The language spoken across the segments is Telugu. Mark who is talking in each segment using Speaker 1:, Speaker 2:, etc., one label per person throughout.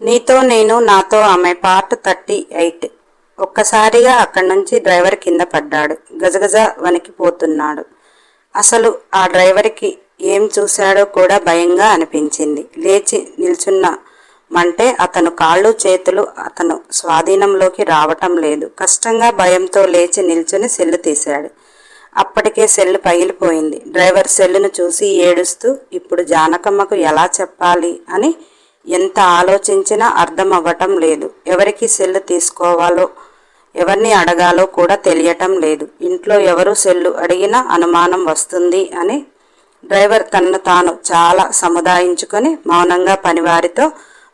Speaker 1: నీతో నేను నాతో ఆమె పార్ట్ థర్టీ ఎయిట్. ఒక్కసారిగా అక్కడి నుంచి డ్రైవర్ కింద పడ్డాడు. గజగజ వణికిపోతున్నాడు. అసలు ఆ డ్రైవర్కి ఏం చూశాడో కూడా భయంగా అనిపించింది. లేచి నిల్చున్న మంటే అతను కాళ్ళు చేతులు అతను స్వాధీనంలోకి రావటం లేదు. కష్టంగా భయంతో లేచి నిల్చుని సెల్లు తీశాడు. అప్పటికే సెల్లు పగిలిపోయింది. డ్రైవర్ సెల్లును చూసి ఏడుస్తూ ఇప్పుడు జానకమ్మకు ఎలా చెప్పాలి? అని ఎంత ఆలోచించినా అర్థం అవ్వటం లేదు. ఎవరికి సెల్లు తీసుకోవాలో ఎవరిని అడగాలో కూడా తెలియటం లేదు. ఇంట్లో ఎవరు సెల్లు అడిగినా అనుమానం వస్తుంది అని డ్రైవర్ తనను తాను చాలా సముదాయించుకొని మౌనంగా పనివారితో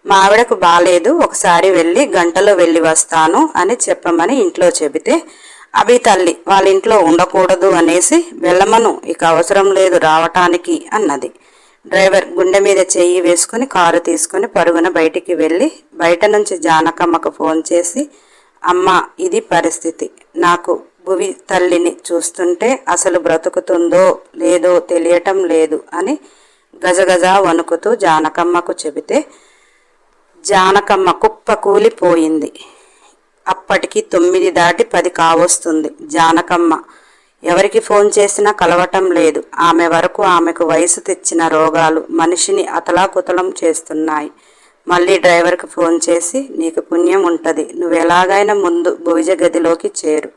Speaker 1: మా ఆవిడకు బాలేదు ఒకసారి వెళ్ళి గంటలో వెళ్ళి వస్తాను అని చెప్పమని ఇంట్లో చెబితే అభి తల్లి వాళ్ళ ఇంట్లో ఉండకూడదు అనేసి వెళ్ళమను ఇక అవసరం లేదు రావటానికి అన్నది. డ్రైవర్ గుండె మీద చెయ్యి వేసుకుని కారు తీసుకుని పరుగున బయటికి వెళ్ళి బయట నుంచి జానకమ్మకు ఫోన్ చేసి అమ్మ ఇది పరిస్థితి. నాకు భువి తల్లిని చూస్తుంటే అసలు బ్రతుకుతుందో లేదో తెలియటం లేదు అని గజగజ వణుకుతూ జానకమ్మకు చెబితే జానకమ్మ కుప్ప కూలిపోయింది. అప్పటికి తొమ్మిది దాటి పది కావస్తుంది. జానకమ్మ ఎవరికి ఫోన్ చేసినా కలవటం లేదు. ఆమె వరకు ఆమెకు వయసు తెచ్చిన రోగాలు మనిషిని అతలాకుతలం చేస్తున్నాయి. మళ్ళీ డ్రైవర్కి ఫోన్ చేసి నీకు పుణ్యం ఉంటుంది. నువ్వు ఎలాగైనా ముందు భువిజ గదిలోకి చేరు.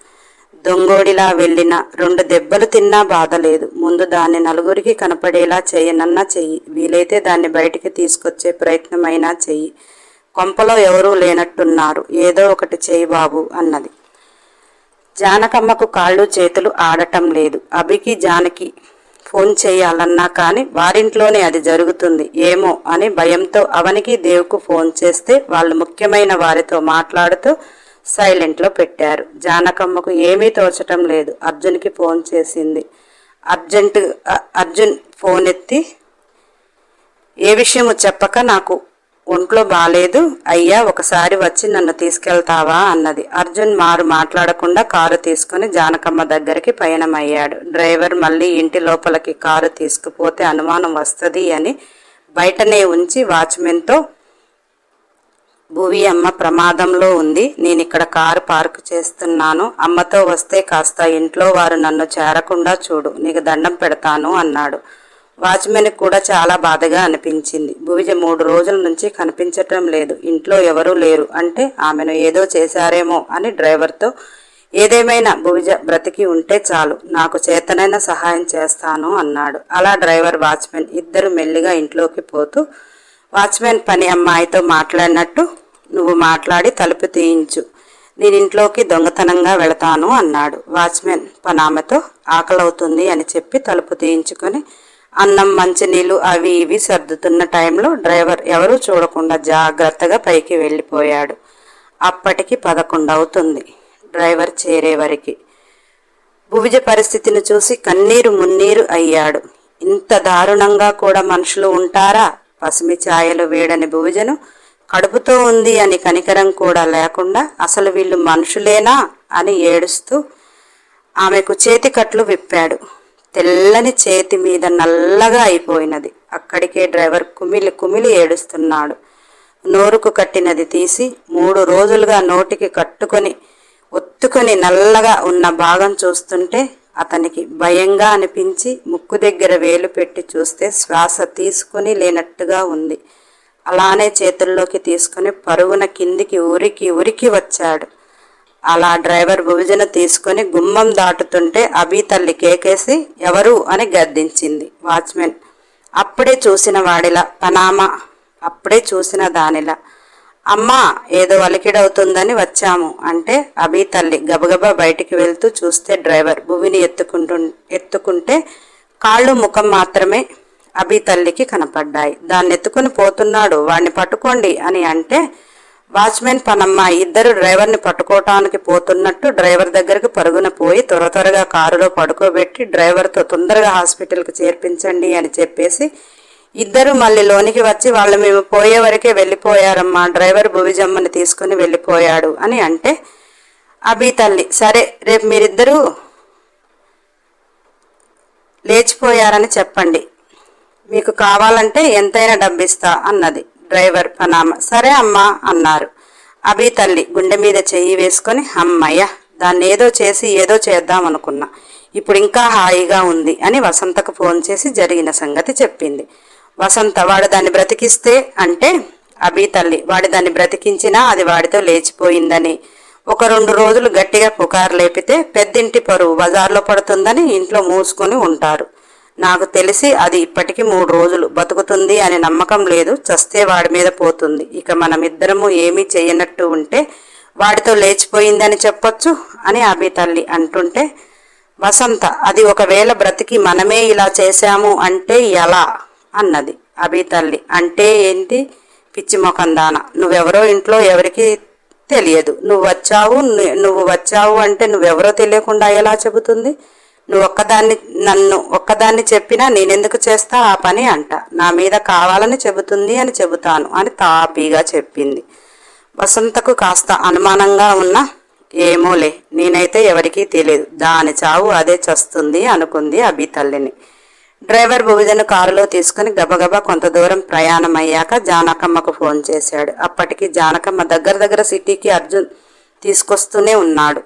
Speaker 1: దొంగోడిలా వెళ్ళిన రెండు దెబ్బలు తిన్నా బాధ లేదు. ముందు దాన్ని నలుగురికి కనపడేలా చేయనన్నా చెయ్యి. వీలైతే దాన్ని బయటికి తీసుకొచ్చే ప్రయత్నమైనా చెయ్యి. కొంపలో ఎవరూ లేనట్టున్నారు. ఏదో ఒకటి చేయి బాబు అన్నది. జానకమ్మకు కాళ్ళు చేతులు ఆడటం లేదు. అభికి జానకి ఫోన్ చేయాలన్నా కానీ వారింట్లోనే అది జరుగుతుంది. ఏమో అని భయంతో అవనికి దేవుకు ఫోన్ చేస్తే వాళ్ళు ముఖ్యమైన వారితో మాట్లాడుతూ సైలెంట్లో పెట్టారు. జానకమ్మకు ఏమీ తోచటం లేదు. అర్జున్కి ఫోన్ చేసింది. అర్జెంటు అర్జున్ ఫోన్ ఎత్తి ఏ విషయము చెప్పక నాకు ఒంట్లో బాలేదు. అయ్యా ఒకసారి వచ్చి నన్ను తీసుకెళ్తావా? అన్నది. అర్జున్ మారు మాట్లాడకుండా కారు తీసుకుని జానకమ్మ దగ్గరికి పయనమయ్యాడు. డ్రైవర్ మళ్ళీ ఇంటి లోపలికి కారు తీసుకుపోతే అనుమానం వస్తుంది అని బయటనే ఉంచి వాచ్మెన్తో భువి అమ్మ ప్రమాదంలో ఉంది. నేను ఇక్కడ కారు పార్క్ చేస్తున్నాను. అమ్మతో వస్తే కాస్త ఇంట్లో వారు నన్ను చేరకుండా చూడు. నీకు దండం పెడతాను అన్నాడు. వాచ్మెన్ కూడా చాలా బాధగా అనిపించింది. భువిజ మూడు రోజుల నుంచి కనిపించటం లేదు. ఇంట్లో ఎవరూ లేరు. అంటే ఆమెను ఏదో చేశారేమో అని డ్రైవర్తో ఏదేమైనా భువిజ బ్రతికి ఉంటే చాలు. నాకు చేతనైన సహాయం చేస్తాను అన్నాడు. అలా డ్రైవర్ వాచ్మెన్ ఇద్దరు మెల్లిగా ఇంట్లోకి పోతూ వాచ్మెన్ పని అమ్మాయితో మాట్లాడినట్టు నువ్వు మాట్లాడి తలుపు తీయించు. నేను ఇంట్లోకి దొంగతనంగా వెళతాను అన్నాడు. వాచ్మెన్ పనామెతో ఆకలవుతుంది అని చెప్పి తలుపు తీయించుకొని అన్నం మంచినీళ్ళు అవి ఇవి సర్దుతున్న టైంలో డ్రైవర్ ఎవరూ చూడకుండా జాగ్రత్తగా పైకి వెళ్ళిపోయాడు. అప్పటికి పదకొండు అవుతుంది. డ్రైవర్ చేరే వరకు. భువిజ పరిస్థితిని చూసి కన్నీరు మున్నీరు అయ్యాడు. ఇంత దారుణంగా కూడా మనుషులు ఉంటారా? పసిమి ఛాయలు వేడని భువిజను కడుపుతో ఉంది అని కనికరం కూడా లేకుండా అసలు వీళ్ళు మనుషులేనా? అని ఏడుస్తూ ఆమెకు చేతికట్లు విప్పాడు. తెల్లని చేతి మీద నల్లగా అయిపోయినది. అక్కడికే డ్రైవర్ కుమిలి కుమిలి ఏడుస్తున్నాడు. నోరుకు కట్టినది తీసి మూడు రోజులుగా నోటికి కట్టుకొని ఒత్తుకొని నల్లగా ఉన్న భాగం చూస్తుంటే అతనికి భయంగా అనిపించి ముక్కు దగ్గర వేలు పెట్టి చూస్తే శ్వాస తీసుకుని లేనట్టుగా ఉంది. అలానే చేతుల్లోకి తీసుకుని పరుగున కిందికి ఉరికి ఉరికి వచ్చాడు. అలా డ్రైవర్ భుజన తీసుకుని గుమ్మం దాటుతుంటే అభి తల్లి కేకేసి ఎవరు? అని గద్దించింది వాచ్మెన్. అప్పుడే చూసిన వాడిలా పనామా. అప్పుడే చూసిన దానిలా. అమ్మా ఏదో అలికిడవుతుందని వచ్చాము అంటే అభి తల్లి గబగబా బయటికి వెళ్తూ చూస్తే డ్రైవర్ భువిని ఎత్తుకుంటు ఎత్తుకుంటే కాళ్ళు ముఖం మాత్రమే అభి తల్లికి కనపడ్డాయి. దాన్ని ఎత్తుకుని పోతున్నాడు వాడిని పట్టుకోండి అని అంటే వాచ్మెన్ పనమ్మ ఇద్దరు డ్రైవర్ని పట్టుకోవటానికి పోతున్నట్టు డ్రైవర్ దగ్గరికి పరుగున పోయి త్వర త్వరగా కారులో పడుకోబెట్టి డ్రైవర్తో తొందరగా హాస్పిటల్కి చేర్పించండి అని చెప్పేసి ఇద్దరు మళ్ళీ లోనికి వచ్చి వాళ్ళు మేము పోయే వరకే వెళ్ళిపోయారమ్మా డ్రైవర్ భువిజమ్మని తీసుకుని వెళ్ళిపోయాడు అని అంటే అభి తల్లి సరే రేపు మీరిద్దరూ లేచిపోయారని చెప్పండి. మీకు కావాలంటే ఎంతైనా డబ్బిస్తా అన్నది. డ్రైవర్ పనామ సరే అమ్మా అన్నారు. అభి తల్లి గుండె మీద చెయ్యి వేసుకొని అమ్మయ్య దాన్ని ఏదో చేసి ఏదో చేద్దాం అనుకున్నా. ఇప్పుడు ఇంకా హాయిగా ఉంది అని వసంతకు ఫోన్ చేసి జరిగిన సంగతి చెప్పింది. వసంత వాడు దాన్ని బ్రతికిస్తే అంటే అభి తల్లి వాడి దాన్ని బ్రతికించినా అది వాడితో లేచిపోయిందని. ఒక రెండు రోజులు గట్టిగా పుకారు లేపితే పెద్దింటి పరువు బజార్లో పడుతుందని ఇంట్లో మూసుకొని ఉంటారు. నాకు తెలిసి అది ఇప్పటికి మూడు రోజులు బతుకుతుంది అనే నమ్మకం లేదు. చస్తే వాడి మీద పోతుంది. ఇక మనమిద్దరము ఏమీ చేయనట్టు ఉంటే వాడితో లేచిపోయిందని చెప్పొచ్చు అని అభి తల్లి అంటుంటే వసంత అది ఒకవేళ బ్రతికి మనమే ఇలా చేశాము అంటే ఎలా? అన్నది అభి తల్లి. అంటే ఏంటి? పిచ్చి మొఖం దాన. నువ్వెవరో ఇంట్లో ఎవరికి తెలియదు. నువ్వు వచ్చావు నువ్వు వచ్చావు అంటే నువ్వెవరో తెలియకుండా ఎలా చెబుతుంది? నువ్వు ఒక్కదాన్ని నన్ను ఒక్కదాన్ని చెప్పినా నేనెందుకు చేస్తా ఆ పని అంట. నా మీద కావాలని చెబుతుంది అని చెబుతాను అని తాపీగా చెప్పింది. వసంతకు కాస్త అనుమానంగా ఉన్న ఏమోలే నేనైతే ఎవరికీ తెలియదు. దాని చావు అదే చస్తుంది అనుకుంది అభి తల్లిని. డ్రైవర్ భువిజను కారులో తీసుకుని గబగబా కొంత దూరం ప్రయాణం అయ్యాక జానకమ్మకు ఫోన్ చేశాడు. అప్పటికి జానకమ్మ దగ్గర దగ్గర సిటీకి అర్జున్ తీసుకొస్తూనే ఉన్నాడు.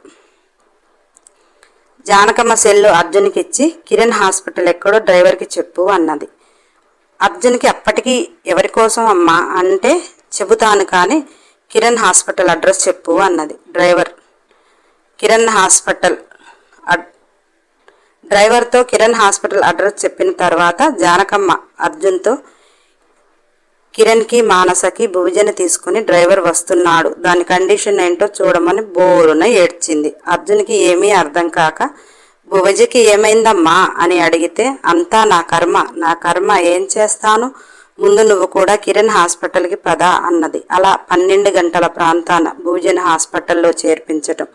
Speaker 1: జానకమ్మ సెల్లు అర్జున్కి ఇచ్చి కిరణ్ హాస్పిటల్ ఎక్కడో డ్రైవర్కి చెప్పు అన్నది. అర్జున్కి అప్పటికి ఎవరి కోసం అమ్మా అంటే చెబుతాను కానీ కిరణ్ హాస్పిటల్ అడ్రస్ చెప్పు అన్నది డ్రైవర్. కిరణ్ హాస్పిటల్ డ్రైవర్తో కిరణ్ హాస్పిటల్ అడ్రస్ చెప్పిన తర్వాత జానకమ్మ అర్జున్తో కిరణ్కి మానసకి భువిజన తీసుకుని డ్రైవర్ వస్తున్నాడు. దాని కండిషన్ ఏంటో చూడమని బోరున ఏడ్చింది. అర్జున్కి ఏమీ అర్థం కాక భువజకి ఏమైందమ్మా? అని అడిగితే అంతా నా కర్మ. నా కర్మ ఏం చేస్తాను? ముందు నువ్వు కూడా కిరణ్ హాస్పిటల్కి పద అన్నది. అలా పన్నెండు గంటల ప్రాంతాన భువజన్ హాస్పిటల్లో చేర్పించటం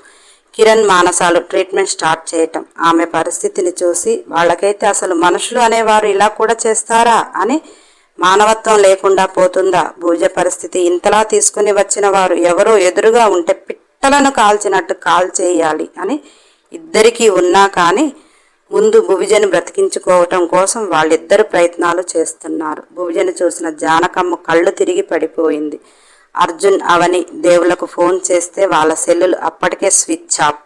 Speaker 1: కిరణ్ మానసాలు ట్రీట్మెంట్ స్టార్ట్ చేయటం ఆమె పరిస్థితిని చూసి వాళ్ళకైతే అసలు మనుషులు అనేవారు ఇలా కూడా చేస్తారా? అని మానవత్వం లేకుండా పోతుందా? భూజ పరిస్థితి ఇంతలా తీసుకుని వచ్చిన వారు ఎవరో ఎదురుగా ఉంటే పిట్టలను కాల్చినట్టు కాల్ చేయాలి అని ఇద్దరికీ ఉన్నా కానీ ముందు భువిజను బ్రతికించుకోవటం కోసం వాళ్ళిద్దరు ప్రయత్నాలు చేస్తున్నారు. భువిజను చూసిన జానకమ్మ కళ్ళు తిరిగి పడిపోయింది. అర్జున్ అవని దేవులకు ఫోన్ చేస్తే వాళ్ళ సెల్లులు అప్పటికే స్విచ్ ఆఫ్.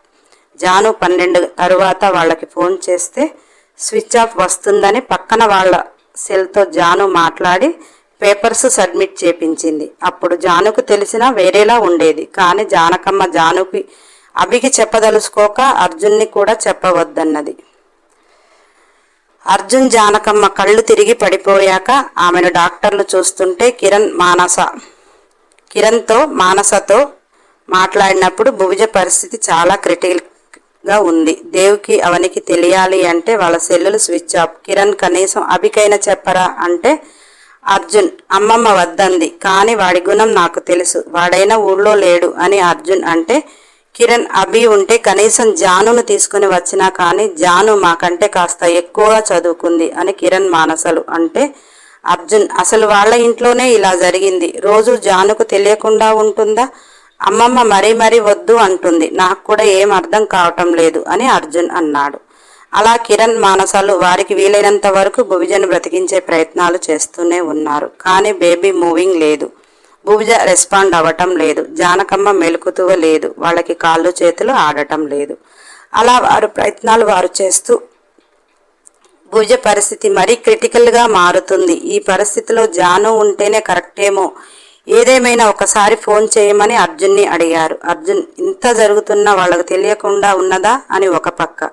Speaker 1: జాను పన్నెండు తరువాత వాళ్ళకి ఫోన్ చేస్తే స్విచ్ ఆఫ్ వస్తుందని పక్కన వాళ్ళ సెల్తో జాను మాట్లాడి పేపర్స్ సబ్మిట్ చేపించింది. అప్పుడు జానుకు తెలిసినా వేరేలా ఉండేది. కానీ జానకమ్మ జానుకి అభికి చెప్పదలుచుకోక అర్జున్ని కూడా చెప్పవద్దన్నది. అర్జున్ జానకమ్మ కళ్ళు తిరిగి పడిపోయాక ఆమెను డాక్టర్లు చూస్తుంటే కిరణ్ మానస కిరణ్తో మానసతో మాట్లాడినప్పుడు భువిజ పరిస్థితి చాలా గా ఉంది. దేవుకి అవనికి తెలియాలి అంటే వాళ్ళ సెల్లులు స్విచ్ ఆఫ్. కిరణ్ కనీసం అభికైనా చెప్పరా అంటే అర్జున్ అమ్మమ్మ వద్దంది కానీ వాడి గుణం నాకు తెలుసు. వాడైనా ఊళ్ళో లేడు అని అర్జున్ అంటే కిరణ్ అభి ఉంటే కనీసం జానును తీసుకుని వచ్చినా కానీ జాను మాకంటే కాస్త ఎక్కువగా చదువుకుంది అని కిరణ్ మానసలు అంటే అర్జున్ అసలు వాళ్ళ ఇంట్లోనే ఇలా జరిగింది. రోజు జానుకు తెలియకుండా ఉంటుందా? అమ్మమ్మ మరీ మరీ వద్దు అంటుంది. నాకు కూడా ఏం అర్థం కావటం లేదు అని అర్జున్ అన్నాడు. అలా కిరణ్ మానసాలు వారికి వీలైనంత వరకు భువిజను బ్రతికించే ప్రయత్నాలు చేస్తూనే ఉన్నారు. కానీ బేబీ మూవింగ్ లేదు. భువిజ రెస్పాండ్ అవ్వటం లేదు. జానకమ్మ మెలుకుతువ లేదు. వాళ్ళకి కాళ్ళు చేతులు ఆడటం లేదు. అలా వారు ప్రయత్నాలు వారు చేస్తూ భుజ పరిస్థితి మరీ క్రిటికల్గా మారుతుంది. ఈ పరిస్థితిలో జాను ఉంటేనే కరెక్టేమో ఏదేమైనా ఒకసారి ఫోన్ చేయమని అర్జున్ని అడిగారు. అర్జున్ ఇంత జరుగుతున్నా వాళ్ళకు తెలియకుండా ఉన్నదా? అని ఒక పక్క.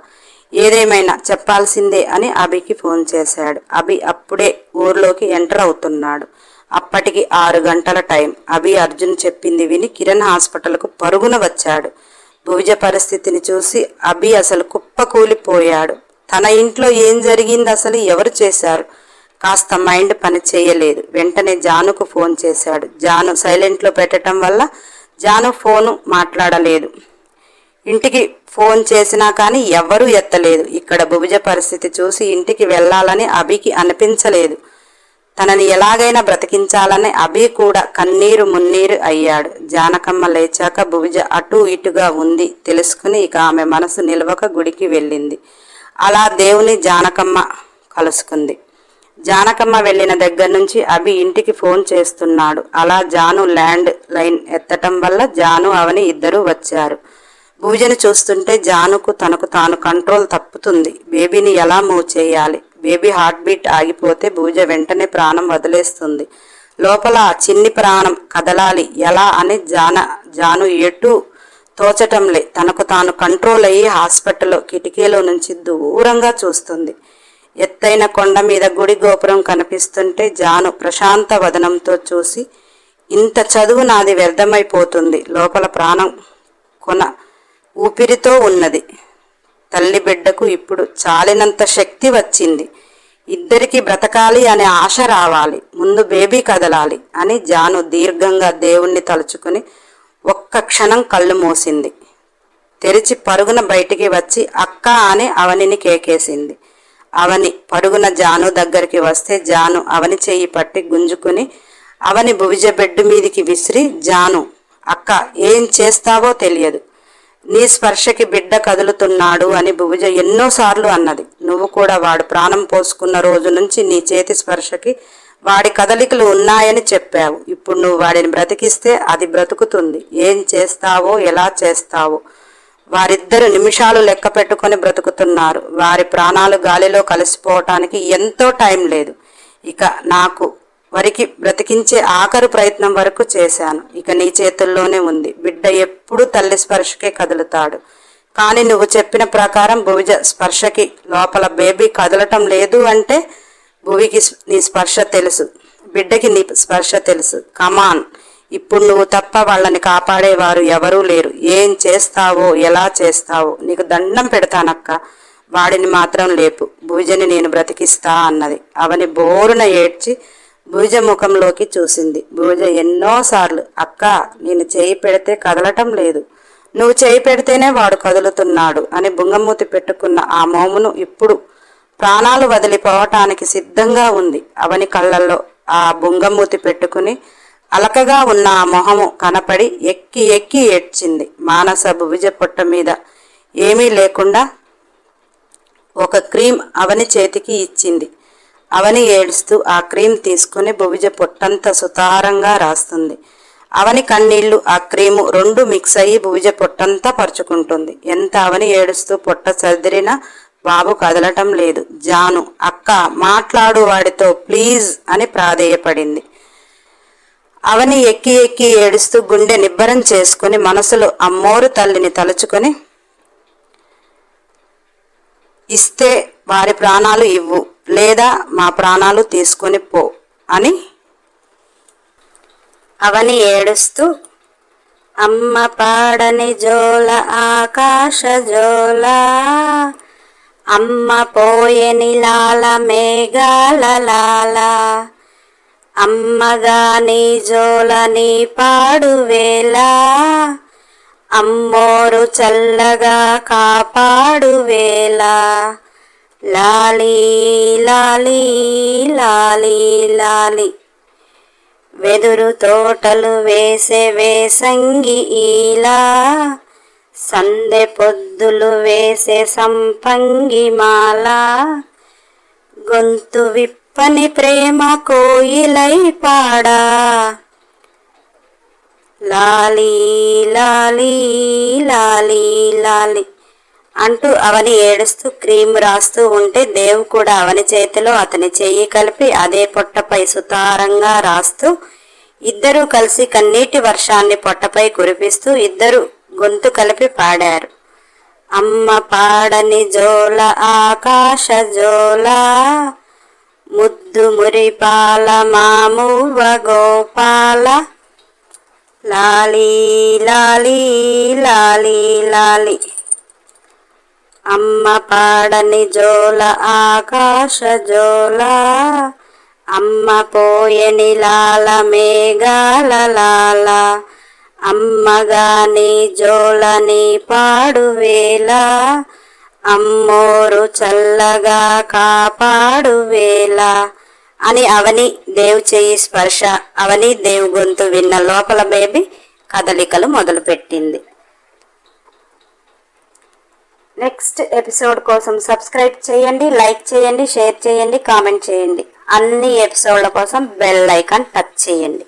Speaker 1: ఏదేమైనా చెప్పాల్సిందే అని అభికి ఫోన్ చేశాడు. అభి అప్పుడే ఊర్లోకి ఎంటర్ అవుతున్నాడు. అప్పటికి ఆరు గంటల టైం. అభి అర్జున్ చెప్పింది విని కిరణ్ హాస్పిటల్కు పరుగున వచ్చాడు. భువిజ పరిస్థితిని చూసి అభి అసలు కుప్పకూలిపోయాడు. తన ఇంట్లో ఏం జరిగింది అసలు ఎవరు చేశారు? కాస్త మైండ్ పని చేయలేదు. వెంటనే జానుకు ఫోన్ చేశాడు. జాను సైలెంట్లో పెట్టడం వల్ల జాను ఫోను మాట్లాడలేదు. ఇంటికి ఫోన్ చేసినా కానీ ఎవ్వరూ ఎత్తలేదు. ఇక్కడ భుభుజ పరిస్థితి చూసి ఇంటికి వెళ్ళాలని అభికి అనిపించలేదు. తనని ఎలాగైనా బ్రతికించాలని అభి కూడా కన్నీరు మున్నీరు అయ్యాడు. జానకమ్మ లేచాక భువిజ అటు ఇటుగా ఉంది. తెలుసుకుని ఇక ఆమె మనసు నిలవక గుడికి వెళ్ళింది. అలా దేవుని జానకమ్మ కలుసుకుంది. జానకమ్మ వెళ్ళిన దగ్గర నుంచి అభి ఇంటికి ఫోన్ చేస్తున్నాడు. అలా జాను ల్యాండ్ లైన్ ఎత్తటం వల్ల జాను అవని ఇద్దరూ వచ్చారు. భూజని చూస్తుంటే జానుకు తనకు తాను కంట్రోల్ తప్పుతుంది. బేబీని ఎలా మూవ్ చేయాలి? బేబీ హార్ట్ బీట్ ఆగిపోతే భూజ వెంటనే ప్రాణం వదిలేస్తుంది. లోపల ఆ చిన్ని ప్రాణం కదలాలి. ఎలా అని జాన జాను ఎటు తోచటంలే. తనకు తాను కంట్రోల్ అయ్యి హాస్పిటల్లో కిటికీలో నుంచి దూరంగా చూస్తుంది. ఎత్తైన కొండ మీద గుడి గోపురం కనిపిస్తుంటే జాను ప్రశాంత వదనంతో చూసి ఇంత చదువు నాది వ్యర్థమైపోతుంది. లోపల ప్రాణం కొన ఊపిరితో ఉన్నది. తల్లి బిడ్డకు ఇప్పుడు చాలినంత శక్తి వచ్చింది. ఇద్దరికి బ్రతకాలి అనే ఆశ రావాలి. ముందు బేబీ కదలాలి అని జాను దీర్ఘంగా దేవుణ్ణి తలుచుకుని ఒక్క క్షణం కళ్ళు మూసింది. తెరిచి పరుగున బయటికి వచ్చి అక్క అని అవనిని కేకేసింది. అవని పడుగున జాను దగ్గరికి వస్తే జాను అవని చేయి పట్టి గుంజుకుని అవని భువిజ బెడ్ మీదికి విసిరి జాను అక్క ఏం చేస్తావో తెలియదు. నీ స్పర్శకి బిడ్డ కదులుతున్నాడు అని భువిజ ఎన్నోసార్లు అన్నది. నువ్వు కూడా వాడు ప్రాణం పోసుకున్న రోజు నుంచి నీ చేతి స్పర్శకి వాడి కదలికలు ఉన్నాయని చెప్పావు. ఇప్పుడు నువ్వు వాడిని బ్రతికిస్తే అది బ్రతుకుతుంది. ఏం చేస్తావో ఎలా చేస్తావో వారిద్దరు నిమిషాలు లెక్క పెట్టుకొని బ్రతుకుతున్నారు. వారి ప్రాణాలు గాలిలో కలిసిపోవటానికి ఎంతో టైం లేదు. ఇక నాకు వరికి బ్రతికించే ఆఖరు ప్రయత్నం వరకు చేశాను. ఇక నీ చేతుల్లోనే ఉంది. బిడ్డ ఎప్పుడు తల్లి స్పర్శకే కదులుతాడు. కానీ నువ్వు చెప్పిన ప్రకారం భువిజ స్పర్శకి లోపల బేబీ కదలటం లేదు అంటే భువికి నీ స్పర్శ తెలుసు. బిడ్డకి నీ స్పర్శ తెలుసు. కమాన్. ఇప్పుడు నువ్వు తప్ప వాళ్ళని కాపాడేవారు ఎవరూ లేరు. ఏం చేస్తావో ఎలా చేస్తావో నీకు దండం పెడతానక్క. వాడిని మాత్రం లేపు. భుజని నేను బ్రతికిస్తా అన్నది. అవని బోరున ఏడ్చి భుజ ముఖంలోకి చూసింది. భుజ ఎన్నోసార్లు అక్క నేను చేయి పెడితే కదలటం లేదు. నువ్వు చేయి పెడితేనే వాడు కదులుతున్నాడు అని బుంగమూతి పెట్టుకున్న ఆ మోమును ఇప్పుడు ప్రాణాలు వదిలిపోవటానికి సిద్ధంగా ఉంది. అవని కళ్ళల్లో ఆ బుంగమూతి పెట్టుకుని అలకగా ఉన్న ఆ మొహము కనపడి ఎక్కి ఎక్కి ఏడ్చింది మానస భువిజ పొట్ట మీద. ఏమీ లేకుండా ఒక క్రీమ్ అవని చేతికి ఇచ్చింది. అవని ఏడుస్తూ ఆ క్రీమ్ తీసుకుని భువిజ పొట్టంత సుతారంగా రాస్తుంది. అవని కన్నీళ్ళు ఆ క్రీము రెండు మిక్స్ అయ్యి భువిజ పొట్టంతా పరుచుకుంటుంది. ఎంత అవని ఏడుస్తూ పొట్ట సర్దిరినా బాబు కదలటం లేదు. జాను అక్క మాట్లాడు వాడితో ప్లీజ్ అని ప్రాధేయపడింది. అవని ఎక్కి ఎక్కి ఏడుస్తూ గుండె నిబ్బరం చేసుకుని మనసులో అమ్మోరు తల్లిని తలుచుకొని ఇస్తే వారి ప్రాణాలు ఇవ్వు లేదా మా ప్రాణాలు తీసుకొని పో అని అవని ఏడుస్తూ అమ్మ పాడని జోల ఆకాశ జోల అమ్మ పోయని లాల మేఘాల లాలా అమ్మగాని జోలని పాడువేలా అమ్మోరు చల్లగా కాపాడువేలా లాలి లాలి లాలి లాలి. వెదురు తోటలు వేసే వేసంగి ఇలా సందె పొద్దులు వేసే సంపంగి మాల. గొంతు పని ప్రేమ కోయిలై పాడా. లాలీ లాలి లాలి లాలి అంటూ అవని ఏడుస్తూ క్రీమ్ రాస్తూ ఉంటే దేవు కూడా అవని చేతిలో అతని చెయ్యి కలిపి అదే పొట్టపై సుతారంగా రాస్తూ ఇద్దరూ కలిసి కన్నీటి వర్షాన్ని పొట్టపై కురిపిస్తూ ఇద్దరు గొంతు కలిపి పాడారు. అమ్మ పాడని జోల ఆకాశ జోలా ముద్దు మురిపాల మామూవ గోపాల లాలి లాలి లాలి లాలి. అమ్మ పాడని జోల ఆకాశ జోల. అమ్మ పోయని లాల మేఘాల లాల. అమ్మగాని జోలని పాడువేలా అమ్మోరు చల్లగా కాపాడువేళ అని అవని దేవు చేయి స్పర్శ. అవని దేవు గొంతు విన్న లోపల బేబీ కదలికలు మొదలుపెట్టింది. నెక్స్ట్ ఎపిసోడ్ కోసం సబ్స్క్రైబ్ చేయండి లైక్ చేయండి షేర్ చేయండి కామెంట్ చేయండి. అన్ని ఎపిసోడ్ల కోసం బెల్ ఐకాన్ టచ్ చేయండి.